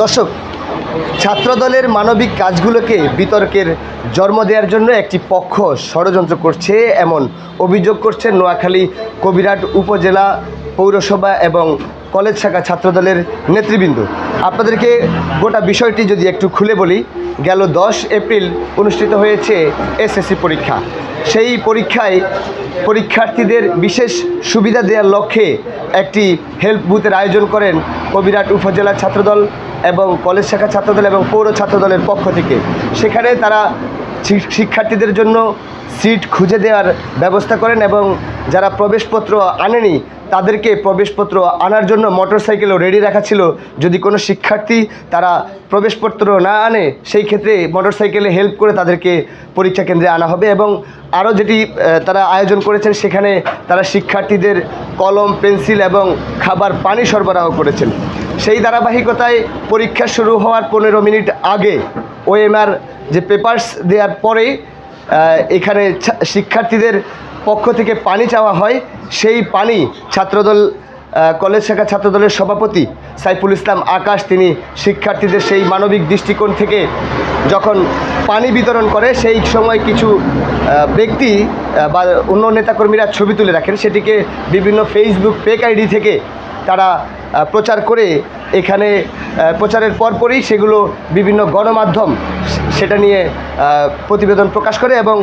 দর্শক, ছাত্রদলের মানবিক কাজগুলোকে বিতর্কের জন্ম দেওয়ার জন্য একটি পক্ষ ষড়যন্ত্র করছে, এমন অভিযোগ করছেন নোয়াখালী কবিরাট উপজেলা পৌরসভা এবং কলেজ শাখা ছাত্রদলের নেতৃবৃন্দ। আপনাদেরকে গোটা বিষয়টি যদি একটু খুলে বলি, গেল দশ এপ্রিল অনুষ্ঠিত হয়েছে এসএসসি পরীক্ষা। সেই পরীক্ষায় পরীক্ষার্থীদের বিশেষ সুবিধা দেওয়ার লক্ষ্যে একটি হেল্প বুথের আয়োজন করেন কবিরাট উপজেলা ছাত্রদল এবং কলেজ শাখা ছাত্রদল এবং পৌর ছাত্রদলের পক্ষ থেকে। সেখানে তারা শিক্ষার্থীদের জন্য সিট খুঁজে দেওয়ার ব্যবস্থা করেন এবং যারা প্রবেশপত্র আনেনি, তাদেরকে প্রবেশপত্র আনার জন্য মোটরসাইকেলও রেডি রাখা ছিল। যদি কোনো শিক্ষার্থী তারা প্রবেশপত্র না আনে, সেই ক্ষেত্রে মোটরসাইকেলে হেল্প করে তাদেরকে পরীক্ষা কেন্দ্রে আনা হবে এবং আরও যেটি তারা আয়োজন করেছেন, সেখানে তারা শিক্ষার্থীদের কলম, পেন্সিল এবং খাবার পানি সরবরাহ করেছেন। সেই ধারাবাহিকতায় পরীক্ষা শুরু হওয়ার পনেরো মিনিট আগে ওএমআর যে পেপার্স দেওয়ার পরে এখানে শিক্ষার্থীদের পক্ষ থেকে পানি চাওয়া হয়। সেই পানি ছাত্রদল কলেজ শাখা ছাত্রদলের সভাপতি সাইফুল ইসলাম আকাশ, তিনি শিক্ষার্থীদের সেই মানবিক দৃষ্টিকোণ থেকে যখন পানি বিতরণ করে, সেই সময় কিছু ব্যক্তি বা অন্য নেতাকর্মীরা ছবি তুলে রাখেন। সেটিকে বিভিন্ন ফেসবুক পেক আইডি থেকে তারা প্রচার করে এখানে প্রচারের পরপরই সেগুলো বিভিন্ন গণমাধ্যম সেটা নিয়ে প্রতিবেদন প্রকাশ করে এবং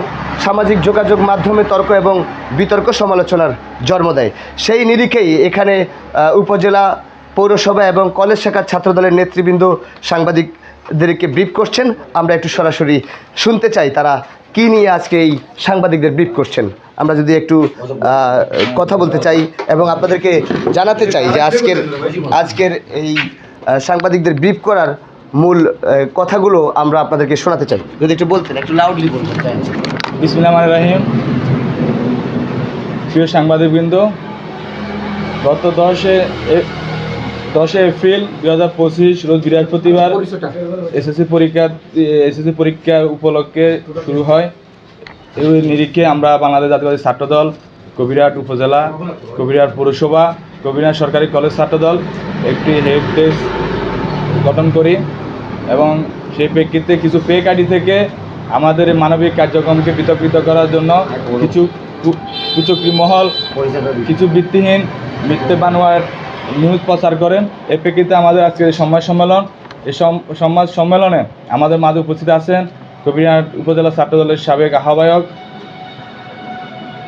সামাজিক যোগাযোগ মাধ্যমে তর্ক এবং বিতর্ক সমালোচনার জন্ম দেয়। সেই নিরিখেই এখানে উপজেলা, পৌরসভা এবং কলেজ শাখার ছাত্রদলের নেতৃবৃন্দ সাংবাদিকদেরকে ব্রিফ করছেন আমরা একটু সরাসরি শুনতে চাই তারা কী নিয়ে আজকে এই সাংবাদিকদের ব্রিফ করছেন আমরা যদি একটু কথা বলতে চাই এবং আপনাদেরকে জানাতে চাই যে আজকের আজকের এই সাংবাদিকদের ব্রিফ করার মূল কথাগুলো আমরা আপনাদেরকে শোনাতে চাই। যদি একটু বলতেন, একটু লাউডলি বলতেন। বিসমিল্লাহ রাহিম। প্রিয় সাংবাদিকবৃন্দ, গত দশে এ- দশে এপ্রিল দু হাজার পঁচিশ রোজ বৃহস্পতিবার এসএসসি পরীক্ষা এসএসসি পরীক্ষা উপলক্ষে শুরু হয়। এই নিরিখে আমরা বাংলাদেশ জাতীয়বাদী ছাত্রদল কবিরাট উপজেলা কবিরাট পৌরসভা কবিরাট সরকারি কলেজ ছাত্রদল একটি হেল্প ডেস্ক গঠন করি এবং সেই প্রেক্ষিতে কিছু পেক আইডি থেকে আমাদের মানবিক কার্যক্রমকে বিতর্কিত করার জন্য কিছু কু- কুচক্রী মহল কিছু ভিত্তিহীন মিথ্যে বানোয়ার নিউজ প্রচার করেন। এর প্রেক্ষিতে আমাদের আজকের এই সংবাদ সম্মেলন, এই সম- সংবাদ সম্মেলনে আমাদের মাঝে উপস্থিত আছেন কবিরহাট উপজেলা ছাত্রদলের সাবেক আহ্বায়ক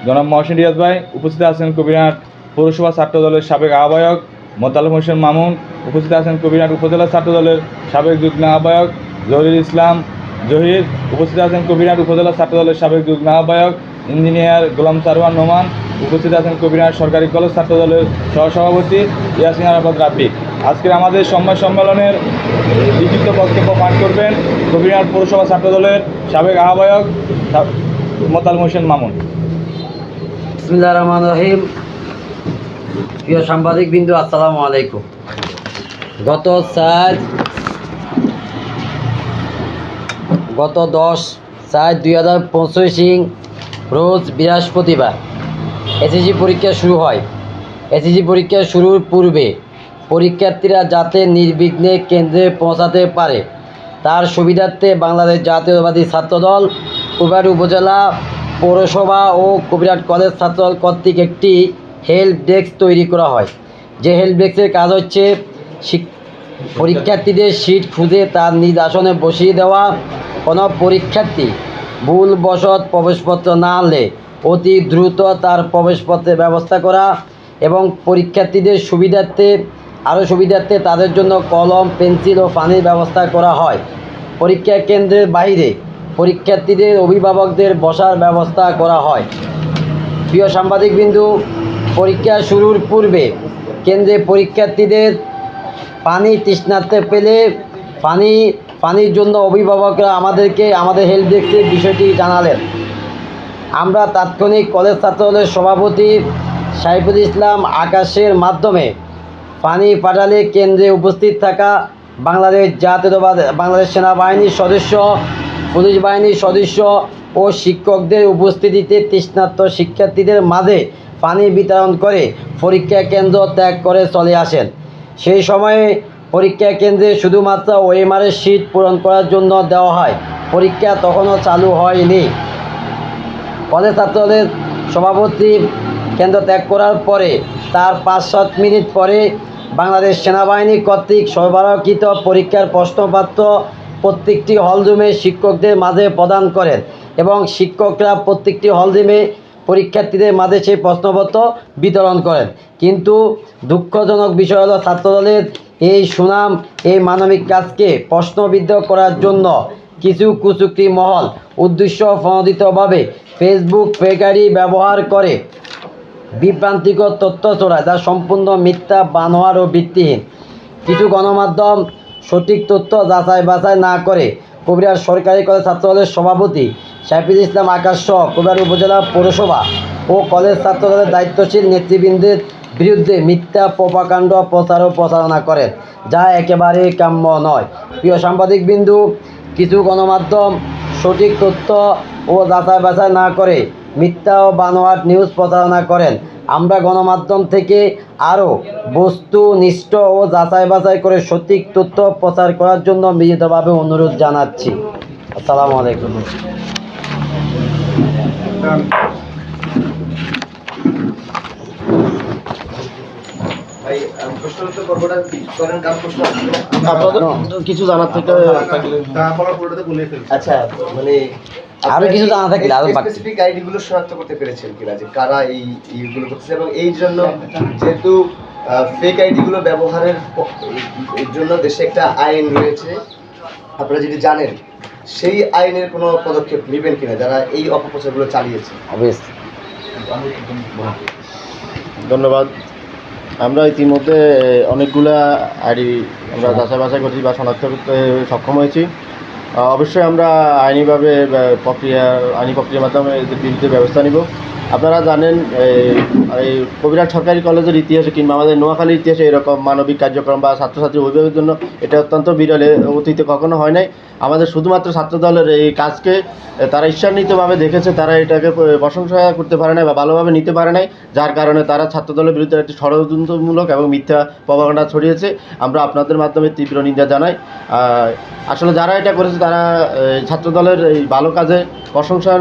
জনাব মহসিন রিয়াজ ভাই, উপস্থিত আছেন কবিরহাট পৌরসভা ছাত্রদলের সাবেক আহ্বায়ক মোতালেম হোসেন মামুন, উপস্থিত আছেন কবিরহাট উপজেলা ছাত্রদলের সাবেক যুগ্ম আহ্বায়ক জহিরুল ইসলাম জহির, উপস্থিত আছেন কবিরহাট উপজেলা ছাত্রদলের সাবেক যুগ্ম আহ্বায়ক ইঞ্জিনিয়ার গোলাম সারওয়ান নোমান, উপস্থিত আছেন কবিরহাট সরকারি কলেজ ছাত্রদলের সহসভাপতি ইয়াসিন আরাফাত রাফিক আজকের আমাদের সংবাদ সম্মেলনের লিখিত বক্তব্য পাঠ করবেন কবিরহাট পৌরসভা ছাত্রদলের সাবেক আহ্বায়ক মোতালেম হোসেন মামুন। রহমান রহিম। প্রিয় সাংবাদিক বিন্দু, আসসালামু আলাইকুম। গত চার গত দশ চার দুই হাজার পঁচিশ রোজ বৃহস্পতিবার। এসএসসি পরীক্ষা শুরু হয়। এসএসসি পরীক্ষা শুরুর পূর্বে পরীক্ষার্থীরা যাতে নির্বিঘ্নে কেন্দ্রে পৌঁছাতে পারে, তার সুবিধার্থে বাংলাদেশ জাতীয়তাবাদী ছাত্রদল কুমিরাট উপজেলা, পৌরসভা ও কুমিরাট কলেজ ছাত্রদল কর্তৃক একটি হেল্প ডেস্ক তৈরি করা হয়। যে হেল্প ডেস্কের কাজ হচ্ছে পরীক্ষার্থীদের সিট খুঁজে তার নিজ আসনে বসিয়ে দেওয়া। কোনো পরীক্ষার্থী ভুলবশত প্রবেশপত্র না আনলে অতি দ্রুত তার প্রবেশপত্রের ব্যবস্থা করা এবং পরীক্ষার্থীদের সুবিধার্থে, আরও সুবিধার্থে তাদের জন্য কলম, পেন্সিল ও পানির ব্যবস্থা করা হয়। পরীক্ষা কেন্দ্রের বাইরে পরীক্ষার্থীদের অভিভাবকদের বসার ব্যবস্থা করা হয়। প্রিয় সাংবাদিকবিন্দু, পরীক্ষা শুরুর পূর্বে কেন্দ্রে পরীক্ষার্থীদের পানি তৃষ্ণার্তে পেলে পানি পানির জন্য অভিভাবকরা আমাদেরকে, আমাদের হেল্প ডেস্কের বিষয়টি জানালেন। আমরা তাৎক্ষণিক কলেজ ছাত্রদলের সভাপতি সাইফুল ইসলাম আকাশের মাধ্যমে পানি পাঠালে কেন্দ্রে উপস্থিত থাকা বাংলাদেশ জাতীয়তাবাদ, বাংলাদেশ সেনাবাহিনীর সদস্য, পুলিশ বাহিনীর সদস্য ও শিক্ষকদের উপস্থিতিতে তৃষ্ণার্ত শিক্ষার্থীদের মাঝে পানি বিতরণ করে পরীক্ষা কেন্দ্র ত্যাগ করে চলে আসেন। সেই সময়ে পরীক্ষা কেন্দ্রে শুধুমাত্র ওএমআরের সিট পূরণ করার জন্য দেওয়া হয়। পরীক্ষা তখনও চালু হয়নি। কলেজ ছাত্রদের সভাপতি কেন্দ্র ত্যাগ করার পরে তার পাঁচ সাত মিনিট পরে বাংলাদেশ সেনাবাহিনী কর্তৃক সরবরাহকৃত পরীক্ষার প্রশ্নপত্র প্রত্যেকটি হলরুমে শিক্ষকদের মাঝে প্রদান করেন এবং শিক্ষকরা প্রত্যেকটি হলরুমে পরীক্ষার্থীদের মাঝে সেই প্রশ্নপত্র বিতরণ করেন। কিন্তু দুঃখজনক বিষয় হলো ছাত্রদলের এই সুনাম, এই মানবিক কাজকে প্রশ্নবিদ্ধ করার জন্য কিছু কুচুক্তি মহল উদ্দেশ্য প্রণোদিতভাবে ফেসবুক ফেকারি ব্যবহার করে। বিভ্রান্তিকর তথ্য ছড়ায় যা সম্পূর্ণ মিথ্যা, বানোয়ার ও ভিত্তিহীন। কিছু গণমাধ্যম সঠিক তথ্য যাচাই বাছাই না করে কবিরার সরকারি কলেজ ছাত্রদলের সভাপতি সাইফুল ইসলাম আকাশ সহ কবিরার উপজেলা পৌরসভা ও কলেজ ছাত্রদলের দায়িত্বশীল নেতৃবৃন্দের বিরুদ্ধে মিথ্যা প্রপাকাণ্ড প্রচার ও প্রচারণা করেন যা একেবারেই কাম্য নয়। প্রিয় সাংবাদিক বিন্দু, কিছু গণমাধ্যম সঠিক তথ্য ও যাচাই বাছাই না করে মিথ্যা ও বানোয়াট নিউজ প্রচারণা করেন। আমরা গণমাধ্যম থেকে আরও বস্তু বস্তুনিষ্ঠ ও যাচাই বাছাই করে সঠিক তথ্য প্রচার করার জন্য মিলিতভাবে অনুরোধ জানাচ্ছি। আসসালামু আলাইকুম। আপনাদের কিছু জানার থেকে আচ্ছা মানে আরও কিছু জানা থাকলে আরও স্পেসিফিক আইডি শনাক্ত করতে পেরেছেন কিনা যে কারা এই এইগুলো করতেছে? এবং এই জন্য যেহেতু ফেক ব্যবহারের জন্য দেশে একটা আইন রয়েছে আপনারা যদি জানেন সেই আইনের কোনো পদক্ষেপ নেবেন কিনা যারা এই অপপ্রচারগুলো চালিয়েছে? ধন্যবাদ। আমরা ইতিমধ্যে অনেকগুলা আইডি আমরা যাচাই বাছাই করছি বা শনাক্ত করতে সক্ষম হয়েছি। অবশ্যই আমরা আইনিভাবে প্রক্রিয়া, আইনি প্রক্রিয়ার মাধ্যমে বিরুদ্ধে ব্যবস্থা নিব। আপনারা জানেন, এই- কবিরাট সরকারি কলেজের ইতিহাসে কিংবা আমাদের নোয়াখালীর ইতিহাসে এরকম মানবিক কার্যক্রম বা ছাত্রছাত্রী অভিভাবকের জন্য এটা অত্যন্ত বিরলে অতীতে কখনো হয় নাই। আমাদের শুধুমাত্র ছাত্র দলের এই কাজকে তারা ঈর্ষান্বিতভাবে দেখেছে, তারা এটাকে প্রশংসা করতে পারে নাই বা ভালোভাবে নিতে পারে নাই, যার কারণে তারা ছাত্র দলের বিরুদ্ধে একটি ষড়যন্ত্রমূলক এবং মিথ্যা প্রভাকাণ্ডা ছড়িয়েছে। আমরা আপনাদের মাধ্যমে তীব্র নিন্দা জানাই। আসলে যারা এটা করেছে, তারা ছাত্র দলের এই ভালো কাজে প্রশংসা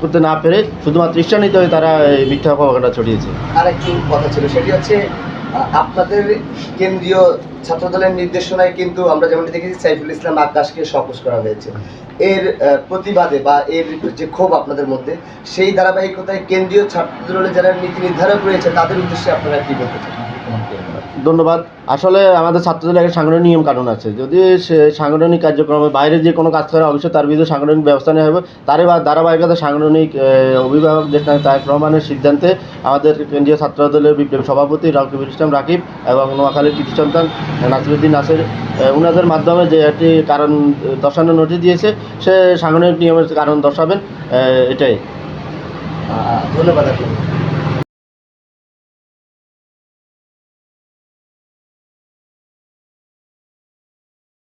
করতে না পেরে শুধুমাত্র ঈর্ষান্বিত তারা এই মিথ্যা প্রভাকাণ্ডা ছড়িয়েছে। আর একটু কথা ছিল, সেটি হচ্ছে আপনাদের কেন্দ্রীয় ছাত্রদলের নির্দেশনায় কিন্তু আমরা যেমনটি দেখেছি, সাইফুল ইসলাম আকাশকে সপোষ করা হয়েছে। এর প্রতিবাদে বা এর যে ক্ষোভ আপনাদের মধ্যে, সেই ধারাবাহিকতায় কেন্দ্রীয় ছাত্রদলের যারা নীতি নির্ধারক রয়েছে, তাদের উদ্দেশ্যে আপনারা কী বলতে চান? ধন্যবাদ। আসলে আমাদের ছাত্রদের একটা সাংগঠনিক নিয়ম কানুন আছে। যদি সে সাংগঠনিক কার্যক্রমে বাইরে যে কোনো কাজ করে অবশ্যই তার বিরুদ্ধে সাংগঠনিক ব্যবস্থা নেওয়া হবে। তারই বা ধারাবাহিকতা সাংগঠনিক অভিভাবক যেটা তারেক রহমানের সিদ্ধান্তে আমাদের কেন্দ্রীয় ছাত্র দলের বিপ্লবী সভাপতি রাকিবুল ইসলাম রাকিব এবং নোয়াখালীর কৃতি সন্তান নাসিরুদ্দিন নাসের আহ, উনাদের মাধ্যমে যে একটি কারণ দর্শানোর নোটিশ দিয়েছে সে সাংগঠনিক নিয়মের কারণ দর্শাবেন এটাই। ধন্যবাদ আপনাকে